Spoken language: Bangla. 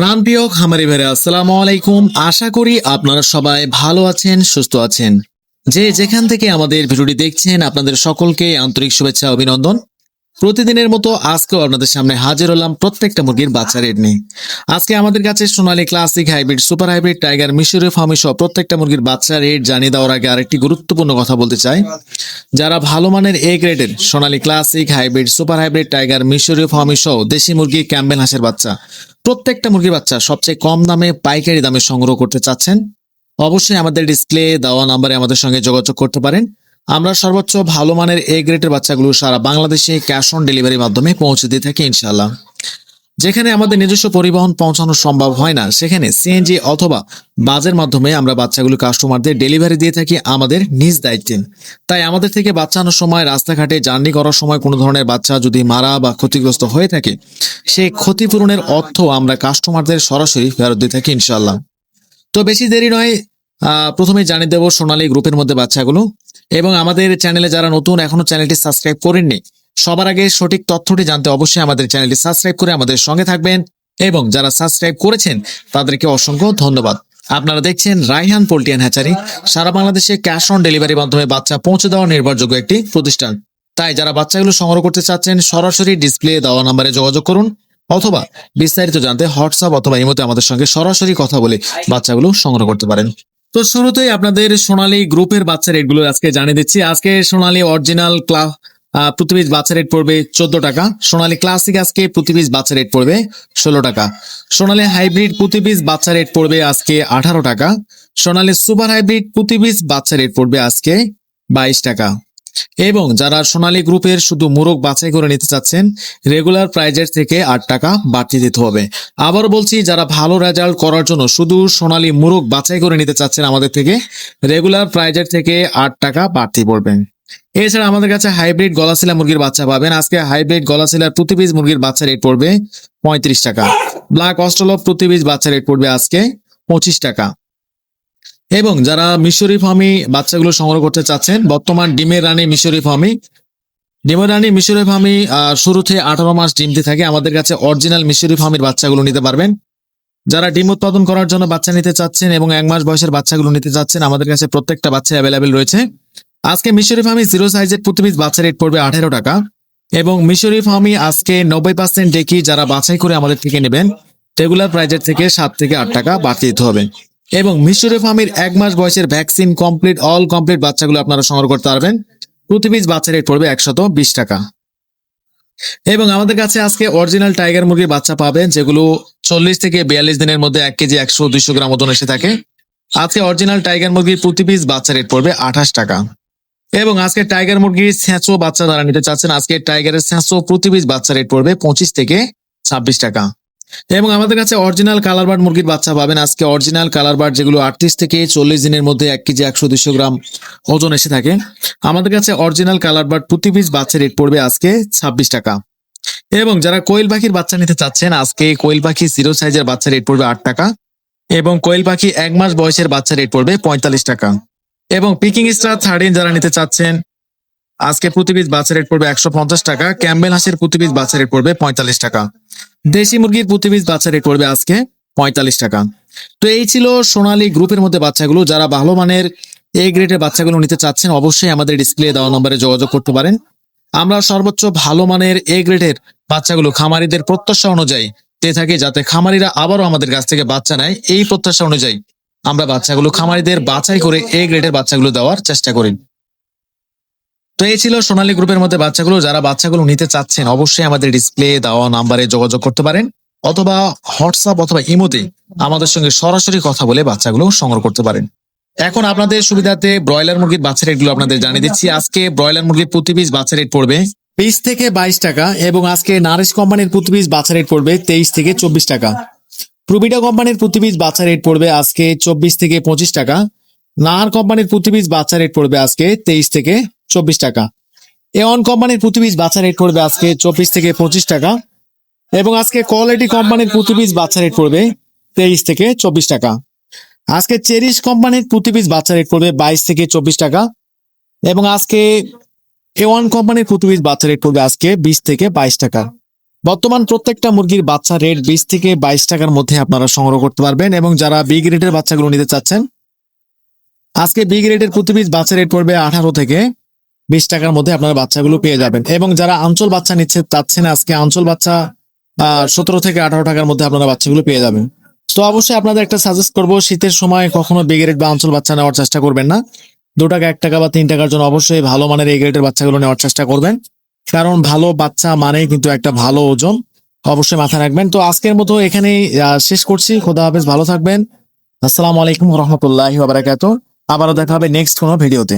প্রাণপ্রিয় খামারি ভাইরা, আসসালামু আলাইকুম। আশা করি আপনারা সবাই ভালো আছেন, সুস্থ আছেন। যে যেখান থেকে আমাদের ভিডিওটি দেখছেন, আপনাদের সকলকে আন্তরিক শুভেচ্ছা, অভিনন্দন। প্রতিদিনের মতো আজকেও আপনাদের সামনে হাজির হলাম প্রত্যেকটা মুরগির বাচ্চা রেট নিয়ে। আজকে আমাদের কাছে Sonali classic hybrid super hybrid tiger মিশরি ফার্মি সহ প্রত্যেকটা মুরগির বাচ্চা রেট জানিয়ে দেওয়ার আগে আরেকটি গুরুত্বপূর্ণ কথা বলতে চাই। যারা ভালো মানের এ গ্রেডের Sonali classic hybrid super hybrid tiger মিশরি ফার্মি সহ দেশি মুরগি ক্যাম্বেল হাঁসের বাচ্চা, প্রত্যেকটা মুরগির বাচ্চা সবচেয়ে কম দামে পাইকারি দামে সংগ্রহ করতে চাচ্ছেন, অবশ্যই আমাদের ডিসপ্লে দেওয়া নাম্বারে আমাদের সঙ্গে যোগাযোগ করতে পারেন। আমরা সর্বোচ্চ ভালো মানের এ গ্রেডের বাচ্চাগুলো সারা বাংলাদেশে ক্যাশ অন ডেলিভারির মাধ্যমে পৌঁছে দিয়ে থাকি ইনশাল্লাহ যেখানে আমাদের নিজস্ব পরিবহন পৌঁছানো সম্ভব হয় না, সেখানে সিএনজি অথবা বাজের মাধ্যমে আমরা বাচ্চাগুলো কাস্টমারদের ডেলিভারি দিয়ে থাকি আমাদের নিজ দায়িত্বে। তাই আমাদের থেকে বাচ্চা আনার সময়, রাস্তাঘাটে জার্নি করার সময় কোনো ধরনের বাচ্চা যদি মারা বা ক্ষতিগ্রস্ত হয়ে থাকে, সেই ক্ষতিপূরণের অর্থ আমরা কাস্টমারদের সরাসরি ফেরত দিয়ে থাকি ইনশাল্লাহ তো বেশি দেরি নয় আহ, প্রথমেই জানিয়ে দেবো সোনালী গ্রুপের মধ্যে বাচ্চাগুলো। এবং আমাদের চ্যানেলে যারা নতুন এখনও চ্যানেলটি সাবস্ক্রাইব করেননি সবার আগে সঠিক তথ্যটি জানতে অবশ্যই আমাদের চ্যানেলটি সাবস্ক্রাইব করে আমাদের সঙ্গে থাকবেন। এবং যারা সাবস্ক্রাইব করেছেন তাদেরকে অসংখ্য ধন্যবাদ। আপনারা দেখছেন রাইহান পোল্টিয়ান হ্যাচারি। সারা বাংলাদেশে ক্যাশ অন ডেলিভারির মাধ্যমে বাচ্চা পৌঁছে দেওয়া নির্ভরযোগ্য একটি প্রতিষ্ঠান। তাই যারা বাচ্চাগুলো সংগ্রহ করতে চাচ্ছেন সরাসরি ডিসপ্লে দেওয়া নাম্বারে যোগাযোগ করুন অথবা বিস্তারিত জানতে হোয়াটসঅ্যাপ অথবা ইমোতে আমাদের সঙ্গে সরাসরি কথা বলে বাচ্চাগুলো সংগ্রহ করতে পারেন। তো শুরুতেই আপনাদের সোনালী গ্রুপের বাচ্চা রেটগুলো আজকে জানিয়ে দিচ্ছি। আজকে সোনালী অরিজিনাল ক্লা প্রতি বাচ্চা রেট পড়বে চোদ্দ টাকা। সোনালী ক্লাসিক আজকে প্রতি বাচ্চা রেট পড়বে ষোলো টাকা। সোনালী হাইব্রিড প্রতি বাচ্চা রেট পড়বে আজকে আঠারো টাকা। সোনালী সুপার হাইব্রিড প্রতি বাচ্চা রেট পড়বে আজকে বাইশ টাকা। এবং যারা সোনালী গ্রুপের শুধু মুরগ বাছাই করে নিতে চাচ্ছেন রেগুলার প্রাইজের থেকে আট টাকা বাড়তি দিতে হবে। আবার বলছি, যারা ভালো রেজাল্ট করার জন্য শুধু সোনালী মুরগ বাছাই করে নিতে চাচ্ছেন আমাদের থেকে রেগুলার প্রাইজের থেকে আট টাকা বাড়তি পড়বেন। এছাড়া আমাদের কাছে হাইব্রিড গলাশিলা মুরগির বাচ্চা পাবেন। আজকে হাইব্রিড গলাশিলার প্রতি মুরগির বাচ্চা রেট পড়বে পঁয়ত্রিশ টাকা। ব্ল্যাক অস্ট্রলভ প্রতি পিস বাচ্চা রেট পড়বে আজকে পঁচিশ টাকা। এবং যারা মিশরি ফার্মি বাচ্চাগুলো সংগ্রহ করতে চাচ্ছেন, বর্তমান ডিমের রানী মিশরি ফার্মি ডিমের রানী মিশরি ফার্মি শুরুতে আঠারো মাস ডিম দিয়ে থাকে। আমাদের কাছে অরিজিনাল মিশরি ফার্মির বাচ্চাগুলো নিতে পারবেন। যারা ডিম উৎপাদন করার জন্য বাচ্চা নিতে চাচ্ছেন এবং এক মাস বয়সের বাচ্চাগুলো নিতে চাচ্ছেন, আমাদের কাছে প্রত্যেকটা বাচ্চা অ্যাভেলেবেল রয়েছে। আজকে মিশরি ফার্মি জিরো সাইজের প্রতি পিস বাচ্চা রেট পড়বে আঠেরো টাকা। এবং মিশরি ফার্মি আজকে নব্বই পার্সেন্ট ডেকি যারা বাছাই করে আমাদের থেকে নেবেন রেগুলার প্রাইজের থেকে সাত থেকে আট টাকা বাড়তি দিতে হবে। এবং মিশরে ফার্মির এক মাস বয়সের ভ্যাকসিন কমপ্লিট, অল কমপ্লিট বাচ্চাগুলো আপনারা সংগ্রহ করতে পারবেন। প্রতি পিস বাচ্চা রেট পড়বে একশত বিশ টাকা। এবং আমাদের কাছে আজকে অরিজিনাল টাইগার মুরগির বাচ্চা পাবেন, যেগুলো চল্লিশ থেকে বিয়াল্লিশ দিনের মধ্যে এক কেজি একশো দুইশো গ্রাম ওজন এসে থাকে। আজকে অরিজিনাল টাইগার মুরগির প্রতি পিস বাচ্চা রেট পড়বে আঠাশ টাকা। এবং আজকে টাইগার মুরগির স্যাঁচো বাচ্চা যারা নিতে চাচ্ছেন, আজকে টাইগারের স্যাঁচো প্রতি পিস বাচ্চা রেট পড়বে পঁচিশ থেকে ছাব্বিশ টাকা। এবং আমাদের কাছে অরিজিনাল কালার বার্ড মুরগির বাচ্চা পাবেন। আজকে অরিজিনাল কালার বার্ড যেগুলো আটত্রিশ থেকে চল্লিশ দিনের মধ্যে এক কেজি একশো দুশো গ্রাম ওজন এসে থাকে। আমাদের কাছে অরিজিনাল কালার বার্ড প্রতি পিস বাচ্চা রেট পড়বে আজকে ছাব্বিশ টাকা। এবং যারা কোয়েল পাখির বাচ্চা নিতে চাচ্ছেন, আজকে কোয়েল পাখি জিরো সাইজের বাচ্চা রেট পড়বে আট টাকা এবং কোয়েল পাখি এক মাস বয়সের বাচ্চা রেট পড়বে পঁয়তাল্লিশ টাকা। এবং পিকিং স্টার থার্টিন যারা নিতে চাচ্ছেন আজকে প্রতি পিস বাচ্চা রেট পড়বে একশো পঞ্চাশ টাকা, ক্যাম্বেল হাঁসের প্রতি পিস বাচ্চা রেট পড়বে পঁয়তাল্লিশ টাকা। দেশি মুরগির প্রতি পিস বাচ্চা রেট পড়বে আজকে পঁয়তাল্লিশ টাকা। তো এই ছিল সোনালী গ্রুপের মধ্যে বাচ্চাগুলো। যারা ভালো মানের এ গ্রেডের বাচ্চাগুলো নিতে চাচ্ছেন, অবশ্যই আমাদের ডিসপ্লে দেওয়া নম্বরে যোগাযোগ করতে পারেন। আমরা সর্বোচ্চ ভালো মানের এ গ্রেডের বাচ্চাগুলো খামারিদের প্রত্যাশা অনুযায়ী দিয়ে থাকি, যাতে খামারিরা আবারও আমাদের কাছ থেকে বাচ্চা নেয়। এই প্রত্যাশা অনুযায়ী আমরা বাচ্চাগুলো খামারিদের বাছাই করে এ গ্রেডের বাচ্চাগুলো দেওয়ার চেষ্টা করি। তো এই ছিল সোনালী গ্রুপের মধ্যে বাচ্চাগুলো। যারা বাচ্চাগুলো নিতে চাচ্ছেন, অবশ্যই আমাদের ডিসপ্লে দেওয়া নাম্বারে যোগাযোগ করতে পারেন। অথবা হোয়াটসঅ্যাপ অথবা ইমোতে আমাদের সঙ্গে সরাসরি কথা বলে বাচ্চাগুলো সংগ্রহ করতে পারেন। এখন আপনাদের সুবিধাতে ব্রয়লার মুরগির বাচ্চা রেটগুলো আপনাদের জানিয়ে দিচ্ছি। আজকে ব্রয়লার মুরগির প্রতি পিস বাচ্চা রেট পড়বে বিশ থেকে বাইশ টাকা এবং আজকে নারিশ কোম্পানির প্রতি পিস বাচ্চা রেট পড়বে তেইশ থেকে চব্বিশ টাকা। প্রুবিডা কোম্পানির প্রতি পিস বাচ্চা রেট পড়বে আজকে চব্বিশ থেকে পঁচিশ টাকা। নাহার কোম্পানির প্রতি পিস বাচ্চা রেট পড়বে আজকে তেইশ থেকে চব্বিশ টাকা। এওয়ান কোম্পানির প্রতি পিস বাচ্চা রেট পড়বে আজকে চব্বিশ থেকে পঁচিশ টাকা এবং আজকে কোয়ালিটি কোম্পানির প্রতি পিস বাচ্চা রেট পড়বে তেইশ থেকে চব্বিশ টাকা। আজকে চেরিশ কোম্পানির প্রতি পিস বাচ্চা রেট পড়বে বাইশ থেকে চব্বিশ টাকা এবং আজকে এ ওয়ান কোম্পানির প্রতি পিস বাচ্চা রেট পড়বে আজকে বিশ থেকে বাইশ টাকা। বর্তমান প্রত্যেকটা মুরগির বাচ্চা রেট বিশ থেকে বাইশ টাকার মধ্যে আপনারা সংগ্রহ করতে পারবেন এবং যারা বিগ রেটের বাচ্চাগুলো নিতে চাচ্ছেন, আজকে বিগ রেটের প্রতি পিস বাচ্চা রেট পড়বে আঠারো থেকে বিশ টাকার মধ্যে আপনারা বাচ্চাগুলো পেয়ে যাবেন। এবং যারা আঞ্চল বাচ্চা নিচ্ছে, চাচ্ছেন আজকে আঞ্চল বাচ্চা সতেরো থেকে আঠারো টাকার মধ্যে আপনারা বাচ্চাগুলো পেয়ে যাবেন। তো অবশ্যই আপনাদের একটা সাজেস্ট করব, শীতের সময় কখনো বিগ রেট বা আঞ্চল বাচ্চা নেওয়ার চেষ্টা করবেন না। দু টাকা, এক টাকা বা তিন টাকার জন্য অবশ্যই ভালো মানের এই গ্রেডের বাচ্চাগুলো নেওয়ার চেষ্টা করবেন। কারণ ভালো বাচ্চা মানেই কিন্তু একটা ভালো ওজন, অবশ্যই মাথায় রাখবেন। তো আজকের মতো এখানেই শেষ করছি। খোদা হাফেজ, ভালো থাকবেন। আসসালামু আলাইকুম রহমতুল্লাহ বারাকাত আবারও দেখা হবে নেক্সট কোনো ভিডিওতে